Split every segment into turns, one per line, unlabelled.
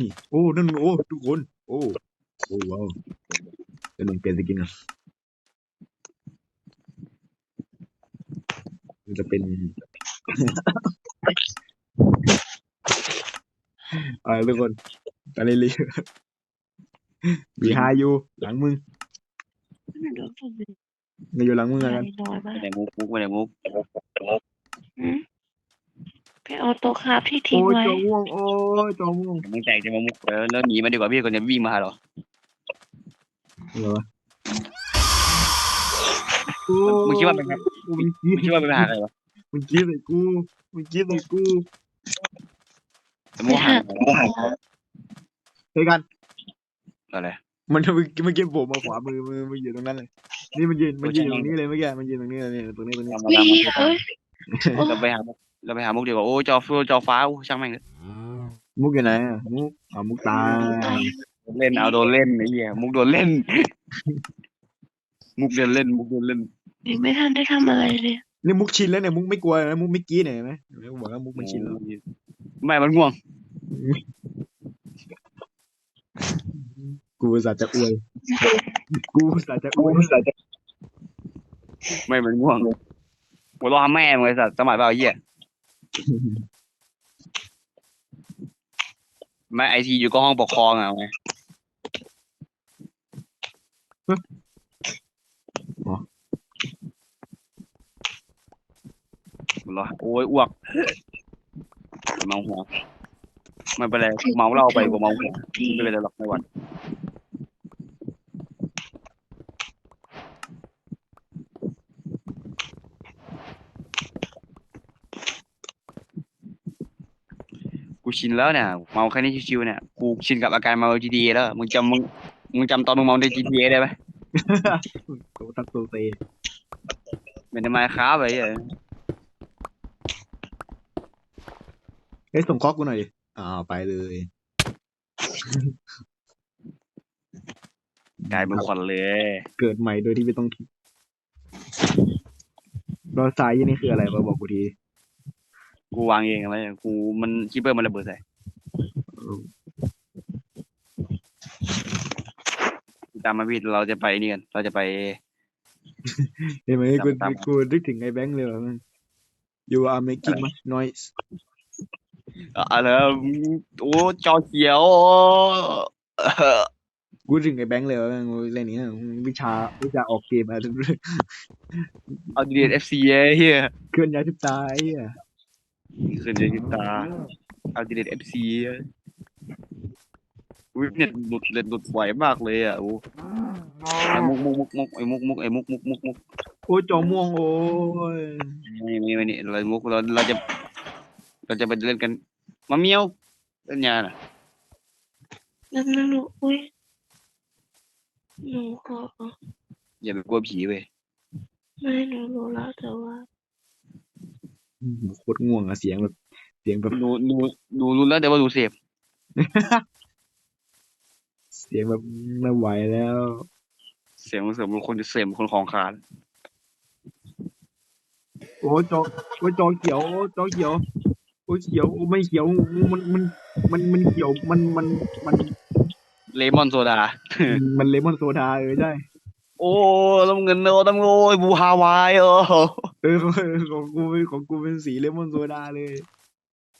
นี่โอ้นั่นโอ้ทุกคน โอ้โอ้ว้าวเดี๋ยวหนึ่งเปลี่ยนสกินกันมันจะเป็นเออทุกคนไปเรื่อยๆบีฮายูหลังมึง
ไม่รู้ผมเป็น
มาอยู่หลังมึง
ใคร
แล้วกัน
น้อยมาก
ไม่ได้มุกมุกไม่ได้มุก
หืม ไปเอาโต๊ะคราฟที่ทิ้ง
โอ้ย
ไว้
จอม่วงโอ้ยจอม่วง
มึงแตกจะมามุกเออแล้วหนีมาดีกว่าพี่ก่อนจะวิ่งมาหาเรา
เหรอโอ้
มึงคิดว่าเป็นไง
มึงคิ
มึงคิดว่าเป็นไปหาใครวะ
มึงคิดใส่กูมึงคิดใส่กู
จะมุกหาใครวะ
เฮ้ยกัน
อะไร
มันเมื่อกี้เมื่อกี้ผมมาขวามือมือมันอยู่ตรงนั้นเลย นี่มันยืนมันยืนตรงนี้เลยเมื่อกี้มันยืนตรงนี้เลยเนี่ยตรงนี้ตรงนี้
ทำมา
นี่
ทำมา
เอ้ย
เราไปหามุก เราไปหามุกดีกว่าโอ้จอฟ้าจอฟ้าช่างแม่งเลย
มุกอยู่ไหนอะมุกอ่ามุกตาย
เล่นเอาโดนเล่นไอ้เหี้ยมุกโดนเล่น มุกเดินเล่น มุกโดนเล่น
ยังไม่ทันได้ทำอะไรเลย
นี่มุกชินแล้วเนี่ยมุกไม่กลัวนะมุกไม่กรี้เนี่ยเห็นไหมเห็นไหมบอกว่ามุกมันชินแล้ว
ไม่ มันง่วง
กูอุตส่าห์จะอวย กูอุตส่าห์จะอวย
ไม่ มันง่วงหัวเราะแม่มึงไอ้สัตว์สมัยเปล่าไอ้เหี้ย แม่ไอทีอยู่ก็ห้องปกครองอะไงหัวเราะโอ้ยอ้วกเมาหัวไม่เป็นไรเมาเหล้าไปกว่าเมาหัว
ที่
ไม่เป็นไรหรอกไม่หวั่น ชินแล้วเนี่ยเมาแค่นี้ชิวๆเนี่ยกูชินกับอาการเมา GTA แล้วมึงจำมึงมึงจำตอนมึงเมาใน GTA ได้ไหม
โตตักโตเต
เป็นในไมค์ครับไอ้เหี้ย
เฮ้ยส่งคอกกูหน่อยดิอ้าวไปเลย
กลายเป็นควันเลย
เกิดใหม่โดยที่ไม่ต้องคิดรอยซ้ายนี่คืออะไรมาบอกกูที
กูวางเองอะไรกูมันคิปเปอร์มันระเบิดใส่ตามมาพี่เราจะไปนี่กันเราจะไป
เห็นไหมกู
ตาม
กูนึกถึงไอ้แบงค์เลยว่ะมัน you are making much noise
อะไรโอ้จอเขียว
กูถึงไอ้แบงค์เลยว่ามึงเล่นนี้นะวิชาวิชาออกเกมอะไร
เอาดีเอฟซีเฮีย
เคลื่อนย้ายทิศตาไอ้เหี้ย
ขึ้นเดนิตาเอาดีเอฟซีวิเน็ตหลุดเน็ตหลุดไหวมากเลยอะโอ้ไอ้มุกมุกมุกมุกไอ้มุกมุกไอ้มุกมุกมุกมุก
โอ้ยจอม่วงโอ้ย
ไม่ไม่ไม่นี่เรามุกเราเราจะ เราจะไปเล่นกันมาเมียวเล่นยาน่ะ
นั่นนั่นหนูอุ้ยหนูขอ
อย่าไปกลัวผีเว้ย
ไม่หนูรู้แล้วแต่ว่า
โคตรง่วงอะเสียงแบบ เสียงแบบ
ดูดูดูรู้แล้วแต่ว่าดูเสพ
เสียงแบบไม่ไหวแล้ว
เสียงมันเสริมเป็นคนจะเสพเป็นคนของคาน
โอ้ยจอโอ้ยจอเขียวโอ้ยจอเขียวโอ้ยเขียวโอ้ยไม่เขียวมันมันมันมันเขียวมันมันมัน
เลมอนโซดา
มันเลมอนโซดาเออใช่
โอ้ต้องเงินโนต้องโอ้ยบูฮาวายเออ
เออของกูเป็นของกูเป็นสีเลมอนโซดาเลย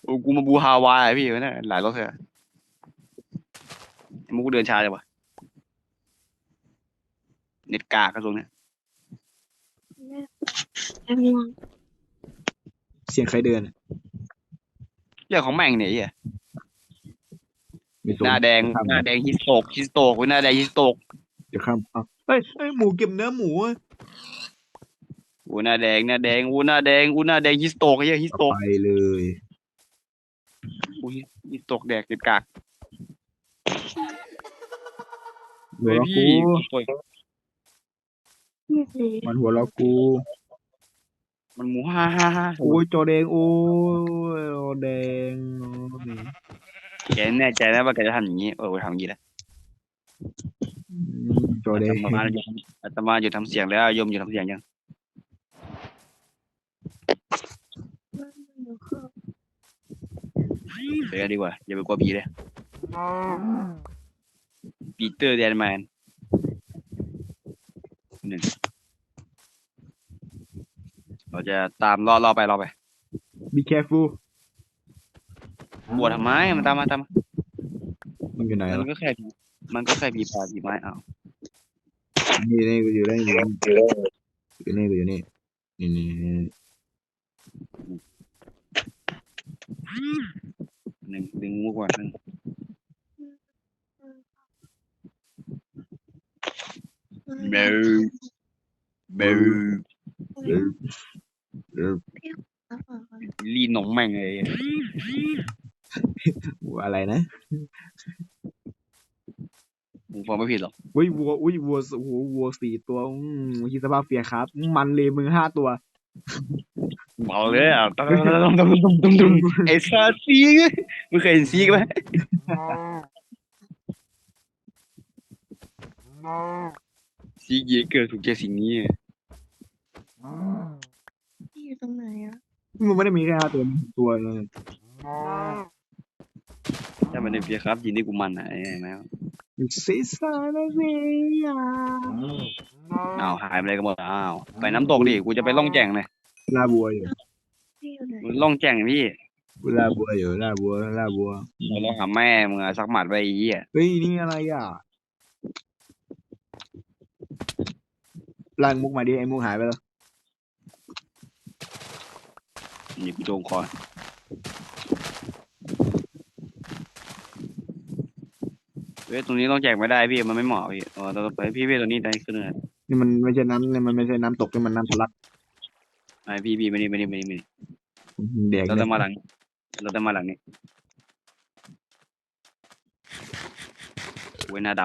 โอ้กูมาบูฮาวายอะพี่วะเนี่ยหลายรอบเถอะมุกเดินช้าจังวะเน็ตกากกระทรวงเนี่ย
ไอ้ม่วง
เสียงใครเดินอะ
เรื่องของแม่งเนี่ยไอ้เหี้ย
มีโซ
หน้าแดง
ข้าม
หน้าแดงฮิสโตกฮิสโตกเว้ยหน้าแดงฮิสโตก
เดี๋ยวข้ามอะเฮ้ยเฮ้ยหมูเก็บเนื้อหมูอะ
โอ้หน้าแดงหน้าแดงโอ้หน้าแดงโอ้หน้าแดงฮิสโตกไอ้เหี้ยฮิสโตก
ไปเลย
โอ้ฮิสโตกแดกเน็ตกาก
หัว
เฮ้ย
เราะ
พี่
กู
โอ้ย
นี่สิ
มันหัวเราะกู
มันหมูฮ่าฮ่าฮ่า
โอ้ยจอแดงโอ้ยจอแดงโอ้ย
แกแน่ใจนะว่าแกจะทำอย่างนี้เออทำอย่างนี้แหละ
อืมจอแด
อางตมาอยู่อาตมาอยู่ทำเสียงแล้วโยมอยู่ทำเสียงยัง
หนูคือ
เดี๋ยวดีกว่า อย่าไปกลัวผีเลยปีเตอร์แดนแมนหนึ่งเราจะตามรอรอไปรอไป
be careful
บวชทำไมมันตามมาตามมา
มันอยู่ไหน
มัน
วะ
ก็แค่ผีมันก็แค่ผีป่าผีไม้อ้าว
นี่นี่กูอยู่ได้อยู่นี่อยู่นี่กูอยู่นี่นี่นี่นี่
หนึ่งดึงมุกก่อนหนึ่งเบลเบล
เออเออ
ลีนหนมแม่งเลย
อะไรนะ
มึงฟังไม่ผิดหรอก
อุ้ยวัวอุ้ยวัวโอ้โหวัวสี่ตัวอืมคิดสภาพเฟียครับ มันเลยมึงห้าตัว
เอาเลยอะตุ้มตุ้มตุ้มตุ้มตุ้มตุ้มไอ้ซาซีกมึงเคยเห็นซีกไหมซีกเยเกินถูกใจสิ่งนี้
ที่อยู่ตรงไหนอะ
มันไม่ได้มีแค่ห้าตัวมันหกตัวเลย
ถ้ามันในเพียครับยินดีกูมันอะไอ้แมว
ซิซานาเซีย
อ้าวหายไปเลยกันหมดอ้าวไปน้ำตกดิกูจะไปล่องแจ่งเลย
ลาบัวอยู่
ที่อยู่ไหน
มึงล่องแจ่งพี่
ลาบัวอยู่ลาบัวลาบัว
เราลองหาแม่มึงอะสักหมัดไปอีอะ
เฮ้ยนี่อะไรอะลางมุกมาดิไอ้มุกหายไปแล้ว
นี่กูโจงคอเฮ้ยตรงนี้ต้องแจกไม่ได้พี่มันไม่เหมาะพี่อ๋อเราไปพี่พี่ตัวนี้ได้ขึ้นเลย
นี่มันไม่ใช่น้ำนี่มันไม่ใช่น้ำตกนี่มันน้ำทะลัก
ไอพี่พี่ไม่นี่ไม่นี่ไม่นี่ไม่นี่
แดก
เรา
เนี่
จะ
ย
มาหลัง เราจะมาหลังนี้เว้ยหน้าด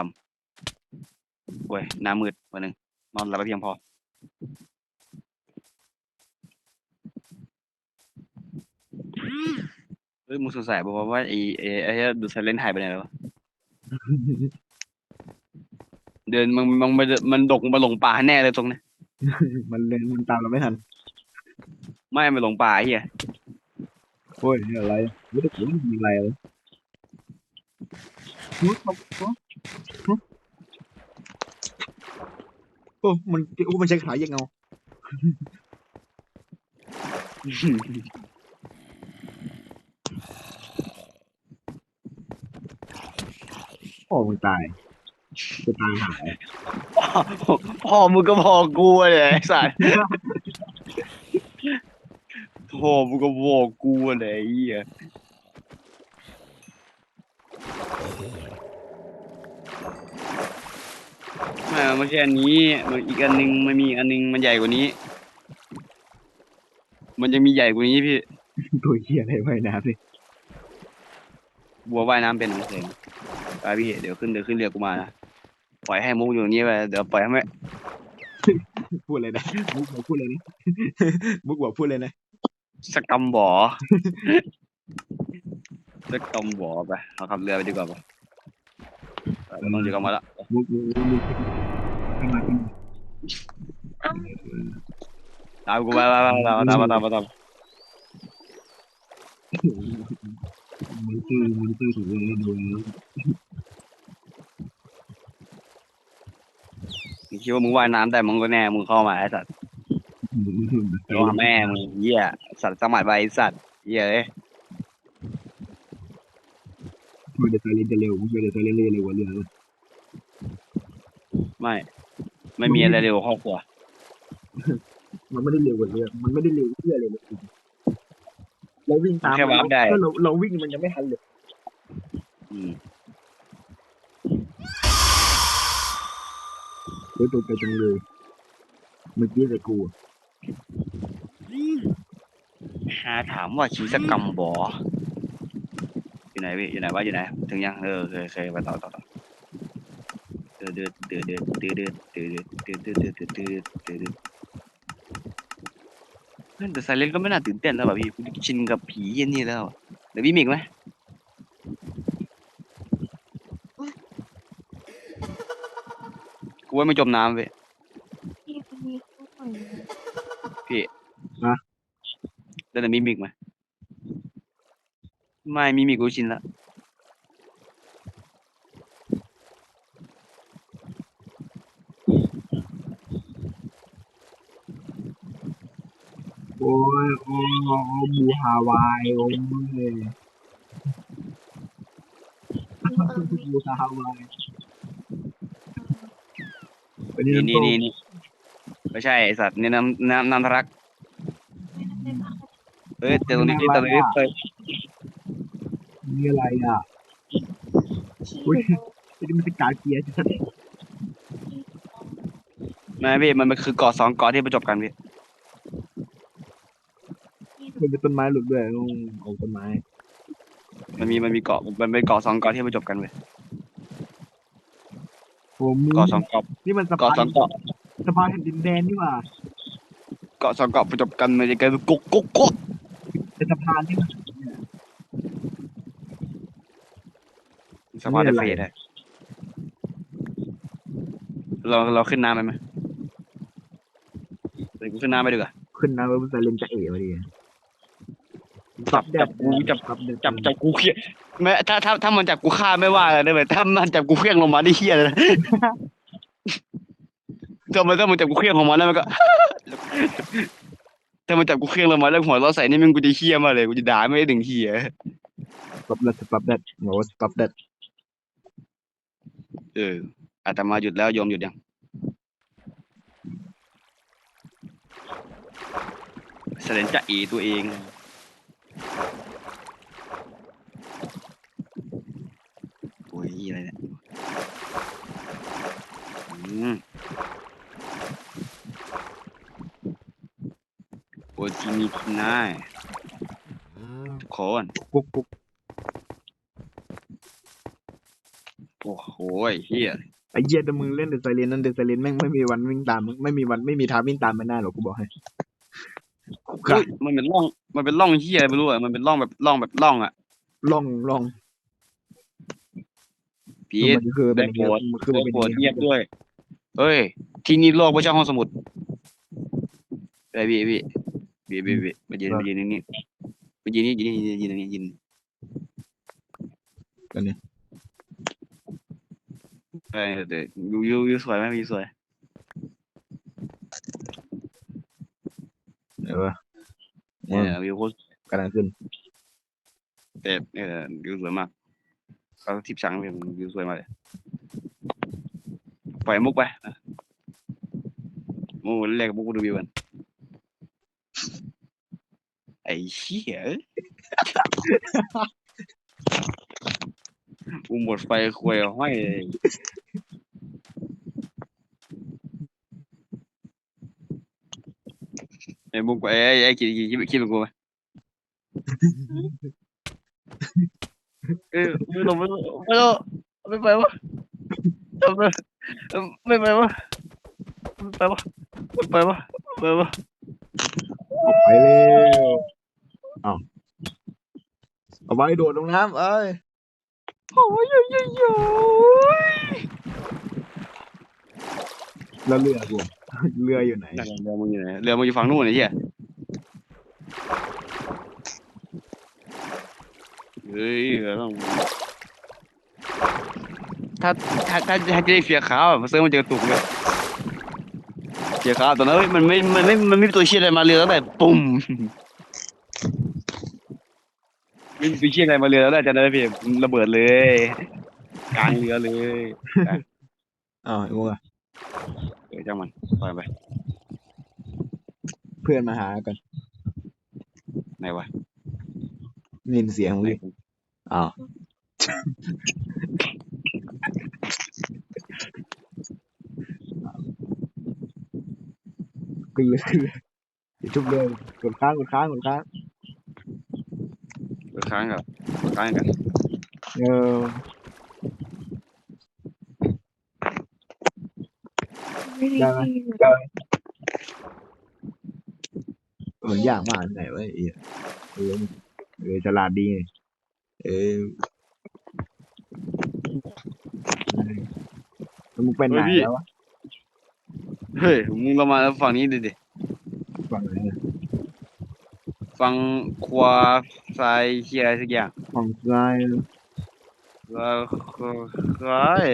ำเว้ยหน้ามืดวันหนึ่งนอนหลับไปเพียงพอเฮ้ยมึงสงสัยบอกว่าไอ้ไอ้ไอ้ดูไซเลนหายไปไหนแล้ววะเดินมันมันมันมันดกมาหลงป่าแน่เลยตรงเนี้ย
มันเลยมันตามเราไม่ทัน
ไม่มันหลงป่าไอ้เฮีย
โอ้ยนี่อะไรไม่ได้ผมมีอะไรเลยโอ้โอ้มันโอ้มันใช้ขาเยกเงาโอ้มึงตายจะตายหาย
พ่อมึงก็พอกูเลยไอ้สัส พ่อมึงก็พอกูเลยไอ้เหี้ยไม่ไม่ใช่อันนี้มันอีกอันหนึงมันมีอีกอันหนึงมันใหญ่กว่านี้ มันจะมีใหญ่กว่านี้พี่
ตัวเหี้ยอะไรไว้น้ำเลย
บัวว่ายน้ำเป็นของเสงไปพี่เดี๋ยวขึ้นเดี๋ยวขึ้นเรือกูมานะปล่อยให้มุกอยู่อย่างนี้ไปเดี๋ยวปล่อยให้แม่
พูดเลยนะมุกบอกพูดเลยนะ มุกบอกพูดเลยนะ
สกกำบ่อสกกำบ่อไปเอาขับเรือไปดีกว่าปะไปไม่ต้องเดี๋ยวกลับมาละ
มุกมุกมุกขึ้นมาขึ้นมา
ตามกูไปไปไปตามมาตามมาตามมาตามมา
มันคือมันคือถูกเลยโดน
มึงคิดว่ามึงว่ายน้ำได้มึงก็แน่มึงเข้ามาไอ้สัตว์ โดนแม่มึงเหี้ยสัตว์สมัยใบไอ้สัตว์เหี้ยเอ้ย
ช่วยเดี๋ยวไซเลนจะเร็วช่วยเดี๋ยวไซเลนเร็วกว่าเรือ
ไม่ ไม่มีอะไรเร็วกว่าครอบครัว
มันไม่ได้เร็วกว่าเรือมันไม่ได้เร็วเพื่อเลยเลยเราวิ่งตาม
แค่วาร์ปได้
ก็เราเราวิ่งมันยังไม่ทันเลย
อืม
เฮ้ยตัวไปจังเลยเมื่อกี้แต่กู
หาถามว่าชีสกรรมบ่ออยู่ไหนพี่อยู่ไหนวะอยู่ไหน ถึงยังเออเคยเคยไปต่อต่อต่อเดือดเดือดเดือดเดือดเดือดเดือดเดือดเดือดเดือดเดือดเดือดเดือดเดือดเดือดเฮ้ยแต่ไซเลนก็ไม่น่าตื่นเต้นแล้วแบบพี่กูชินกับผีเย็นนี่แล้วเดี๋ยวพี่มีอีกไหมกูว่าไม่จมน้ำเว้ย
ที่มันมีข้าวใหม่ เดิ
นมีมิกไหมไม่มีมิกกูชินและโอ้
ยโอ้ยโอ้ยบูฮาวายโอ้ยบูฮาวายวันนี้
นี่
น้ำตก
นี่นี่ไม่ใช่สัตว์นี่น้ำน้ำน้ำทะลั
ก
เอ้ยเจอตรงนี้เจอตรงนี้เอ้ย
มีอะไรอะ
ขี้
อุ๊ย
หรือ
นี่มันเป็นการเกียร์ชัด
ไม่พี่มันมันคือเกาะสองเกาะที่ประจบกันพี่
ๆมันเป็นต้นไม้หลุดด้วยต้องเอาต้นไม้
มันมีมันมีเกาะมันเป็นเกาะสองเกาะที่ประจบกันเว้ย
โอ้มึง
เกาะสองเกาะ
นี่มันสะ
เกาะ
พาน
สองเกาะ
สะพานแผ่นดินแดนนี่หว่า
เกาะสองเกาะประจบกันมันจะกลายเป็นกุ๊กกุ๊กกุ๊ก
เป็นสะพานที่มัน
สะพาน
นี่
จะ
อะไร
เฟดได้เราเราขึ้นน้ำไปไหมเดี๋ยวกูขึ้นน้ำไปดีกว่า
ขึ้นนะว่ามันจะเล่นจะเอ๋พอดี
จับจับกูจับ
จับแดด
จับจับกูเครียดแม้ถ้าถ้าถ้ามันจับกูฆ่าไม่ว่าเลยนะเว้ยถ้ามันจับกูเครียดลงมาได้เฮี้ยเลยนะ ถ้ามันถ้ามันจับกูเครียดลงมาแล้วมันก็ ถ้ามันจับกูเครียดลงมาแล้วหัวเราะใส่นี่มันกูจะเฮี้ยมากเลยกูจะด่าไม่ได้ถึงเฮี้ย
สต็อปแดดสต็อปแดดบอกว่าสต็อปแดด
เอออาตมาหยุดแล้วโยมหยุดยัง แสดงจะเอตัวเอง โอ้ยอะไรเนี่ย อืม โอ้ยที่มีที่นายทุกคน
กุ๊กกุ๊ก
โอ้โหเฮีย
ไอ้เหี้ยแต่มึงเล่นเดอะไซเลนนั่นเดอะไซเลนแม่งไม่มีวันวิ่งตามมึงไม่มีวันไม่มีทางวิ่งตามมันได้หรอกกูบอกให้
เฮ้ยมันเป็นร่อง มันเป็นร่องเฮียอะไรไม่รู้อะมันเป็นร่องแบบร่องแบบร่องอะ
ล่องล่อง
พี
คือ
ท
มันคือเป็น
ได้โปรด
มันคือ
ได้
เป็น
โปรดเงียบด้วยเฮ้ย ที่นี่โลกไม่ใช่ห้องสมุดไอ้ยพี่พี่พี่พี่พี่มายืนมายืนนี่มายืนนี่ยืนนี่ยืนนี่ยืน
กันเนี่ย
เอ้ยเดี๋ยวยูยูยูสวยไหมยูสวย
เออ
เนี่ยวิวโคตร
กำลังขึ้น
เด็ดเออวิวสวยมากเขาทิปช้างเป็นวิวสวยมากเลยปล่อยมุกไปนะมุกแรกมุกกูดูวิวกัน ไอ้เหี้ยกูหมดไฟควยห้อยเลยไอ้มุกไปไอ้ไอ้คิดคิดคิดคิดเป็นกูไหมเออไม่ลงไม่ลงไม่ลงไม่ไปวะไม่ไม่ไปวะไม่ไปวะไม่ไปวะไม่ไปวะ
ออกไปเลย เอาเอาไว้โดดลงน้ำเอ้ย
โอ้ยโอ้ยโอ้ยโอ้ย
แล้วเรือกูเรืออยู่ไหน
เรือมึงอยู่ไหนเรือมึงอยู่ฝั่งนู้นไอ้เหี้ยเฮ้ยเรือต้องถ้าถ้าถ้าถ้าจะได้เฟียขาวอะมาเซิร์ฟมันจะกระตุกเลยเฟียขาวตอนนั้นเฮ้ยมันไม่มันไม่มันไม่มีตัวเชี่ยอะไรมาเรือตั้งแต่ปุ่ม ไม่มีตัวเชี่ยอะไรมาเรือแล้วจะได้เพียระเบิดเลยกลางเรือเลย
อ้าวไอ้พวกอะ
เออจ้างมันปล่อยไป
เพื่อนมาหากัน
ไหนวะ
ได้ยินเสียงมึงดิอ้าวขึ้นเลยขึ้นเลยอย่าทุบเลยกดค้างกดค้างกดค้าง
เปิด ค้างกับเปิดค้างกัน
เออ
ไม่มี
ได้ไหม
ที่อยู่
เออยากมากไหนวะไอ้เหี้ยเออเออฉลาดดีไงเออแล้วมึงเป็นไหนแล้ววะ
เฮ้ยมึงลงมาฝั่งนี้ดิดิ
ฝั่งไหนอะ
ฝั่งขวาซ้ายเฮียอะไรสักอย่าง
ฝั่งซ้าย
แล้วซ้าย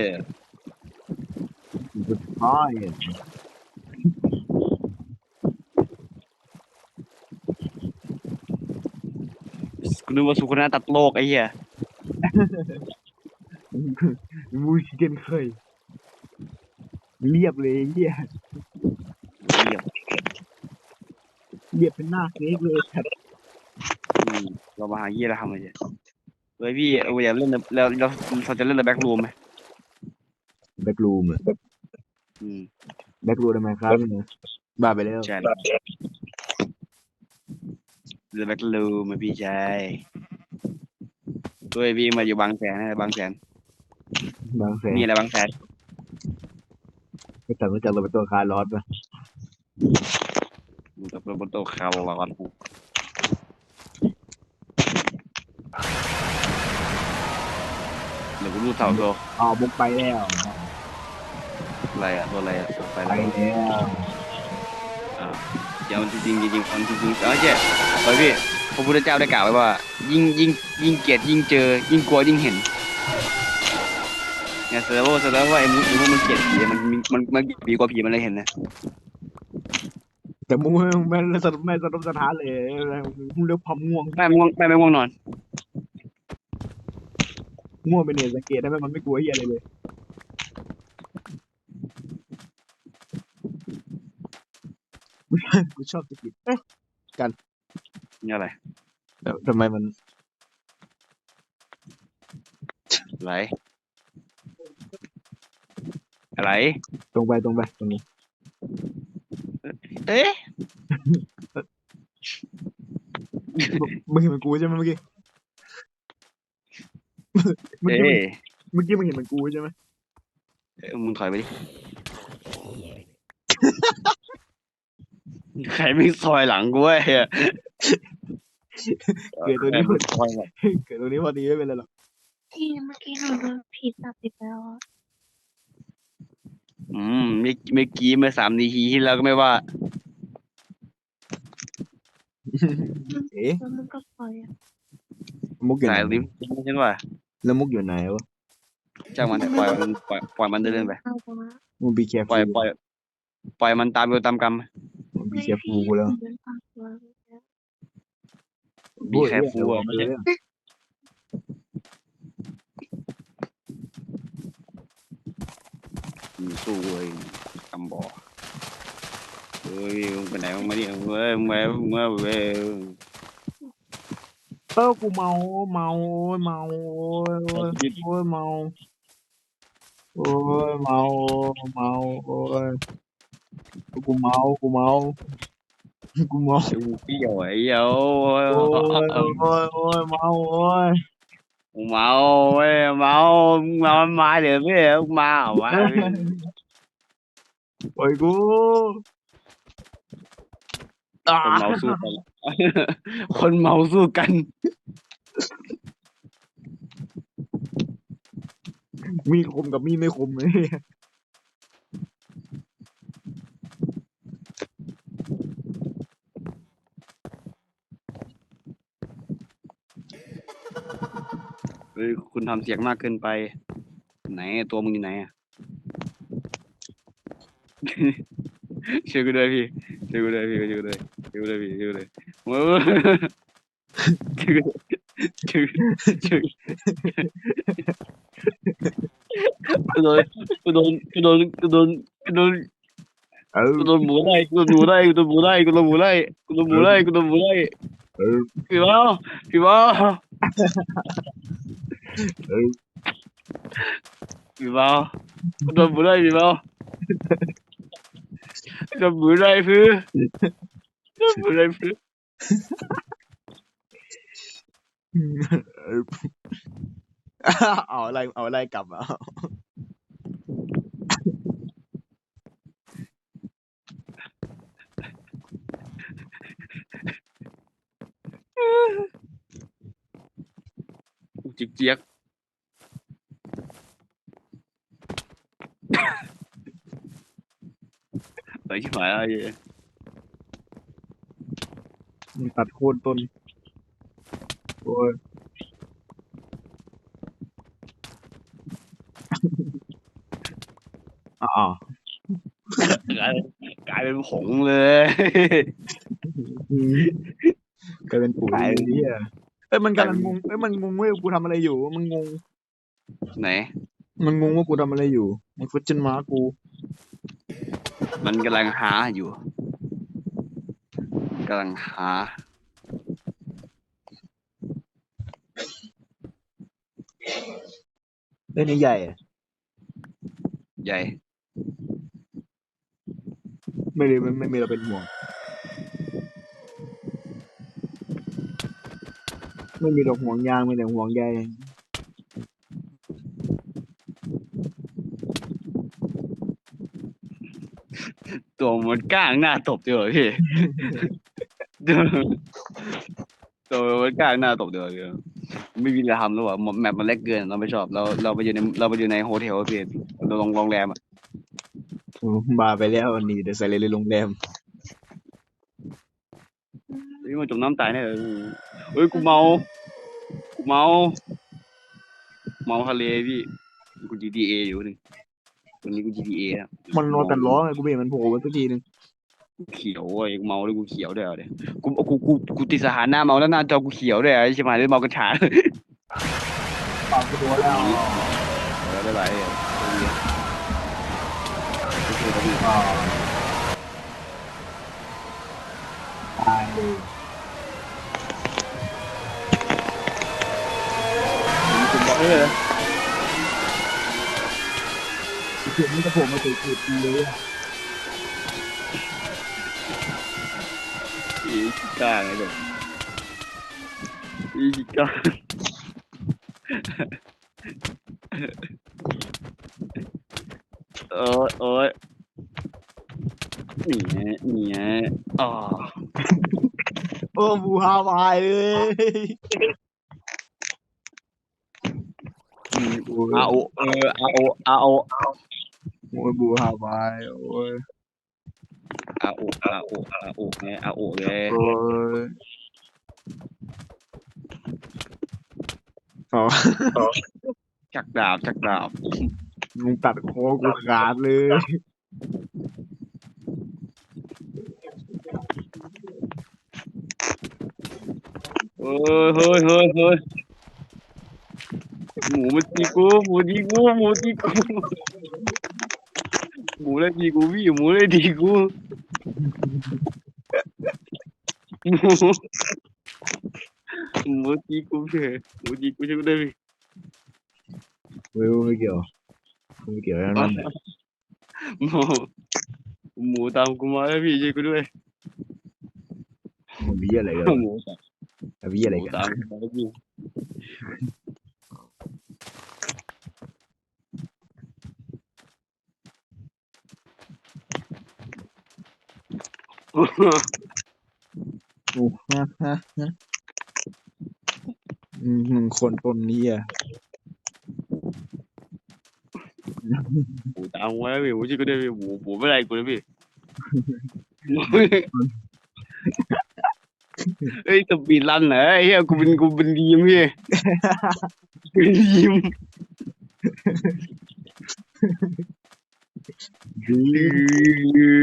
สุดท้ายอะ
นึกว่าสุขนาตัดโลกไอ้เหี้ย
มูชิเกนเคย เรียบเลยไอ้เฮีย
เหี้ย
เรียบเป็นหน้าเค้กเลยครับ
อืม เรามาหาเหี้ยแล้วทำอะไรเนี่ยเฮ้ยพี่เอาอยากเล่นแล้วเราเราจะเล่นแบ็กรูมไหม
แบ็กรูมอะ
อืม
แบ็กรูมทำไมครับเนี่ยบ้าไปแล้ว
ใช่แล้วเล่นแบ็กรูมมาพี่ชายเฮ้ยพี่มาอยู่บางแสนนะบางแสน
บางแสน
นี่อะไรบางแสน
ไม่ต่างรู้จักโรเบร์โตคาร์ลอสปะ
อยู่กับโรเบร์โตคาร์ลอสเดี๋ยว กูดูเสาโต
อ๋อบุกไปแล้ว
อะไรอะตัวอะไรอะไป
ไป
แล้ว
แล้ว
เดี๋ยวจริงๆจริงๆคนจริงๆเออเจ๊เฮ้ยพี่พระพุทธเจ้าได้กล่าวไว้ว่า ยิ่งยิ่งยิ่งเกลียดยิ่งเจอ ยิ่งกลัวยิ่งเห็นเนี่ยแสดงว่าแสดงว่าไอ้มุไอ้มุมันเกลียดผีมันมีมันมันผีกว่าผีมันเลยเห็นนะ
แต่มึงไม่ไม่สรุปไม่สรุปสถานเลยมึงเรียกความง่วง
แม่ไม่ง่วงแม่ไม่ง่วงนอน
ง่วงเป็นเหตุสังเกตได้ไหมมันไม่กลัวเฮียอะไรเลย กูชอบสกิดเอ๊ะ
นี่อะไร
แล้วทำไมมัน
อะไรอะไร
ตรงไปตรงไปตรงนี้
เอ๊ะ
มึงเห็นเหมือนกูใช่ไหมเมื่อกี้ เมื่อ
เอ๊
กี้ะเมื่อกี้มึงเห็นเหมือนกูใช่ไหม
เอ้ยมึงถอยไปดิ ใครไม่ซอยหลังกูเว้ย
เกิดตัวนี้พอ
ซอยหลัง
เกิดตัวนี้พอดีไม่เป็นไรหรอก
พี่เมื่อกี้หนูโดนผีจับอีกแล้วอะ
อืมเมื่อเมื่อกี้เมื่อสามนาทีที่แล้วก็ไม่ว่า
เอ๊ะ
แล้วมันก็ปล่อยอะ
มุกอยู่
สา
ไห
ย
น
ลิ้มใช่ป่ะ
แล้วมุกอยู่ไหนวะ
จ้างมันแต่ปล่อยมันปล่อยปล่อยมันเดินๆไป
เอาวะ
มึงบีแคร์
ปล่อย
ฟู
ปล่อยปล่อยมันตามโดยตามกรรม
มึงบีแคร์ฟูกูแล้ว
เดินตามตัว
บีแคร์ฟูอะไม่ใช่มึงสู้เว้ยกำบอกเฮ้ยมึงไปไหนมึงมาดิเว้ยมึงมามึงมาเว้ย
เออกูเมาเมาโอ้ยเมาโอ้ยโอ้ยโอ้ยเมาโอ้ยเมาเมาโอ้ยกูเมากูเมากูเมา
ชูเปรี้ยวไอ้เหี้ยโอ้ย
โอ้ยโอ้ยโอ้ยเมาโอ้ย
เมาเว้ยเมาเมามาเดี๋ยวพี่มาเอาวะ
โอ้ยกูอ่า
คนเมาสู้กัน คนเมาสู้กัน
มีคมกับมีไม่คมเลย
เฮ้ยคุณทำเสียงมากเกินไป ไหนตัวมึงอยู่ไหนอะ ช่วยกูด้วยพี่ช่วยกูด้วยพี่ช่วยกูด้วย ช่วยกูด้วยพี่ช่วยกูด้วยโอ้ยช่วยกูด้วยช่วยช่วยกูโดนกูโดน กูโดนกูโดนกูโดน
เออ
กูโดนหมูไล่
เอาออ
พี่บ้ากูโดนหมูไล่พี่บ้าโดนหมูไล่พี่โดนหมูไล่พี่
เออเอาอะไรเอาอะไรกลับอะ
จิกเจี๊ยกไปชิบหายแล้วไอ้เหี้ย
มึงตัดโคนต้น โอ้ยอ๋อก
ลายกลายเป็นผงเลย
อืมกลายเป็นปุ๋ยเลยเนี่ยเอ้ยมันกำลังงงเอ้ยมันงงเว้ยกูทำอะไรอยู่มันงง
ไหน
มันงงว่ากูทำอะไรอยู่ มันฟุตจนมากู
มันกำลังหาอยู่ กำลังหา
เล่นนี่ใหญ่อะ
ใหญ่
ไม่ได้ไม่ไม่ไม่เราเป็นห่วง ไม่มีดอกห่วงยางมีแต่ห่วงใย
ตัวมันก้างหน้าตบเดียวอะพี่ ตัวมันก้างหน้าตบเดียวพี่ไม่มีอะไรทำแล้วอะแมปมันเล็กเกินเราไม่ชอบเราเราไปอยู่ในเราไปอยู่ในโฮเทลอะพี่เราลงโรงแรมอะ
โอ้บาไปแล้ววันนี้เดี๋ยวใส่เลยโรงแรม
เฮ้ยมันจมน้ำตายแน่เลยเฮ้ยกูเมากูเมา เมาทะเลพี่กู GTA อยู่นึงวันนี้กู GTA นะ
มันนอนแต่ร้องไงกูไม่เห็นมันโผล่มาสักทีนึง
เขียวเว้ยกูเมาด้วยกูเขียวด้วยเอาดิกูกูกูกูติดสถานะเมาแล้วหน้าจอกูเขียวด้วยไอ้ชิบหายเลยเมากระชา
ปากกูตัวแล้ว
แล้วได้ไรอะโอเคครับพี่
ตายเลย
ผมบอกให้เลย
เสียงมันจะโผล่มาติดติดกูเลยอะ
อีชิก้าไงเด็กอีชิก้าเออเอ้ยนี่ไงนี่ไงอ๋ อาโออาโออาโอ
โอ้ยบูฮาวายโอ้ย
อาโอไงอาโอเลย
โอ้ยอ๋อ
จักดาบจักดาบ
มึงตัดคอกูขาดเลย
เฮ้ยเฮ้ยเฮ้ยเฮ้ยหมูมันตีกูหมูตีกูหมูตีกูหมูเลยตีกูพี่หมูเลยตีกู หมูหมูตีกูพี่หมูตีกูใช่ไหมได้พี่
ไม่รู้ไม่เกี่ยวไม่เกี่ยวแล้วนั่นแหละ
หมูหมูตามกูมาแล้วพี่ช่วยกูด้วย
มันมีอะไรกัน
หมู
มีอะไร
หมู
กัน
ตามกูมาแล้วพี่
โอ้ฮะฮะฮะอืมหนึ่งคนต้นนี้อะ
หมูตามกูมาแล้วพี่หมูช่วยกูด้วยพี่หมูหมูไม่ไรกูนะพี่เฮ้ยสปีดรันเหรอไอ้เหี้ยกูเป็นกูเป็นดีมพี่เป็นดีม
ดี
ดื้อ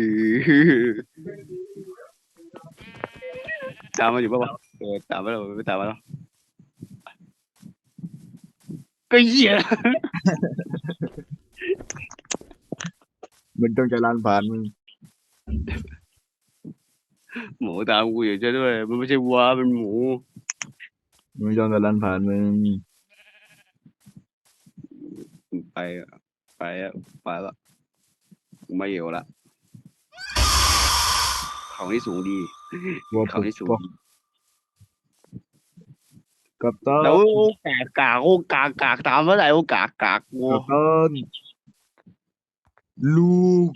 ดื้อ ตามมาอยู่ปะวะเออตามมาแล้วไม่ตามมาแล้วก็เหี้ย
มันต้องจะลานผ่านมึง
หมูตามกูอยู่ช่วยด้วย มันไม่ใช่วัวเป็นหมู
มันต้องจะลานผ่านมึง
ไปอะไปอะไปละกูไม่อยู่ละเขาที่สูงดี
วัว
เขา
ปุ๊บ
ที่สูง
ปุ๊บ
ดี
กับต้น
แล้วโอ้กากกากโอ้กากกากตามเมื่อไหร่โอ้กากกากวัว
กับต้นลูก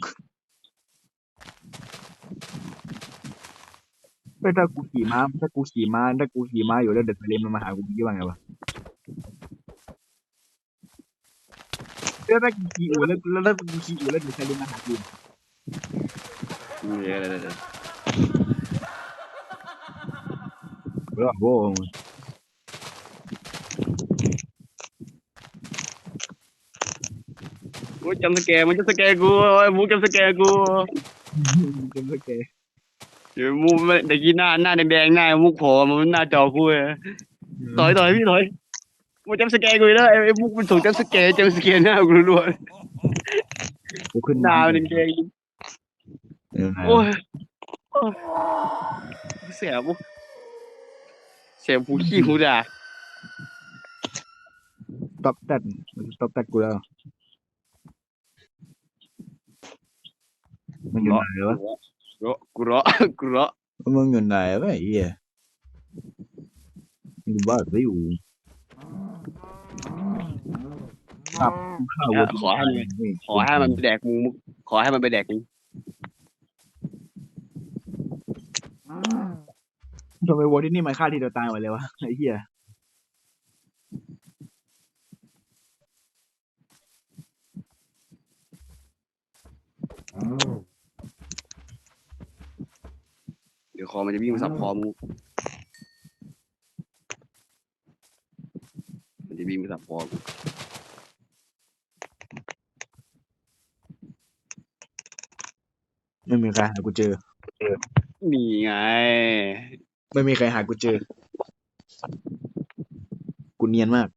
ไม่ถ้ากูขี่ม้าถ้ากูขี่ม้าถ้ากูขี่ม้าอยู่แล้วเด็กทะเลมันมาหากูคิดว่าไงวะแล้วถ้ากูขี่อู่แล้วแล้วถ้ากูขี่อู่แล้วเด็กทะเลมาหากู
เดี๋ยวเดี๋ยว เดี๋ยว
เออโว้ย
โอ้ยจำสแกร์มันจะสแกร์กูโอ้ยหมูจำสแกร์กู
จำสแก
เดี๋ยวมุกมันตะกี้หน้าหน้าแดงๆ เลยถอยถอยพี่ถอยมันจำสแกนกูอีกแล้วไอ้ไอ้มุกมันส่งจำสแกนจำสแกนหน้ากูรัว
กูขึ้น
ๆหน้ามันแดง
เดี๋ยวนะ
ๆโอ้ยโอ้ยเสียบุเสียผู้ขี้หูด่า
ต็อปตัดต็อปตัดกูแล้วมันอยู่ไหนวะ
กูเราะกูเราะกูเราะ
มึงอยู่ไหนวะไอ้เหี้ยมึงบ้าไปอยู่ครับข้าว
เออขอให้มันขอให้มันไปแดกมึงมุกขอให้มันไปแดกมึง
ทำไมวัวที่นี่มันฆ่าทีเดียวตายหมดเลยวะไอ้เหี้ย
เดี๋ยวคอมันจะวิ่งมาสับคอมุกมันจะวิ่งมาสับคอกู
ไม่มีใครหากูเจอ
นี่ไง
ไม่มีใครหากูเจอ กูเนียนมาก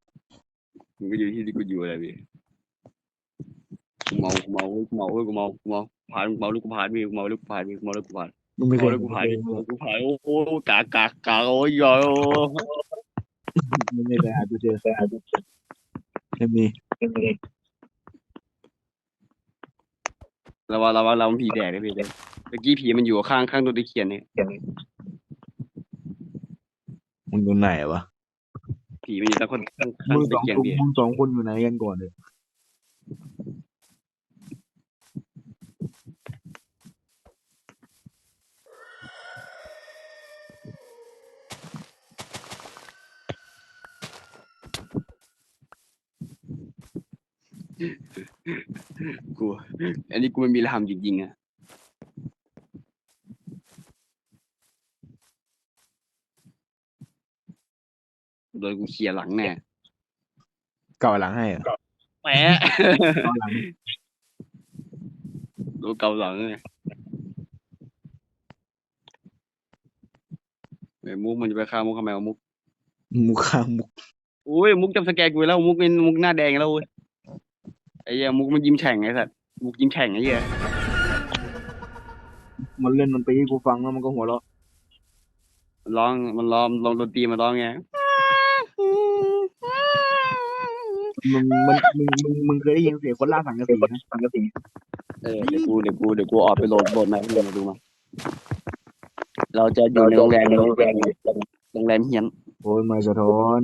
มึงก็อยู่ที่ที่กูอยู่อะไรพี่กูเมากูเมากูเมากูเมากูเมาผ่านกูเมาลูกกูผ่านพี่กูเมาลูกกูผ่านพี่กูเมาลูกกูผ่าน
มึงไม่
กู
เค
เมายลูกกูผ่านพี่กูเมาลูกกูผ่านโอ้โหกากากกาโอ้ยยอยโอ้
ไม่มีใครหากูเจอไม่มี
ระวังระวังเรามันผีแดกนะพี่เมื่อกี้ผีมันอยู่ข้างข้างตัวตะเคียนเนี่ย
มึงอยู่ไหนวะ
ผีมันอยู่ตั้งคนข้างข้าง
มึง
ตัว
ส
ตะ
อง
เคียน
คน
พี่
มึงสองคนอยู่ไหนกันก่อนเลย
กูอันนี้กูไม่มีรหัมจริงๆอะ โดนกูเขี่ยหลังแน่
เก่าหลังให้เหรอ
แปะ
เก่าหลัง
โดนเกาหลังเลยไอ้มุกมันจะไปฆ่ามุกทำไมวะมุก
มุกข้างมุก
อุ้ยมุกจำสแกนกูแล้วมุกเป็นมุกหน้าแดงแล้วเว้ยไอ้เหี้ยมุกมันยิ้มแฉ่งไอ้สัตว์มุกยิ้มแฉ่งไอ้เหี้ย
มันเล่นมันไปให้กูฟังแล้วมันก็หัวเราะ
มันร้องมันร้องลองดนตรีมันร้องไง
มึงมันมึงมึงมึงเคยได้ยินเสียงคนล่าสังกะสีไหมสังกะสี
เออเดี๋ยวกูเดี๋ยวกูเดี๋ยวกูออกไปโหลดโหลดมาเดี๋ยวมาดูมาเราจะอยู่ในโรงแรมโรงแรมโรงแรมเฮียน
โอ้ยไม่สะท้อน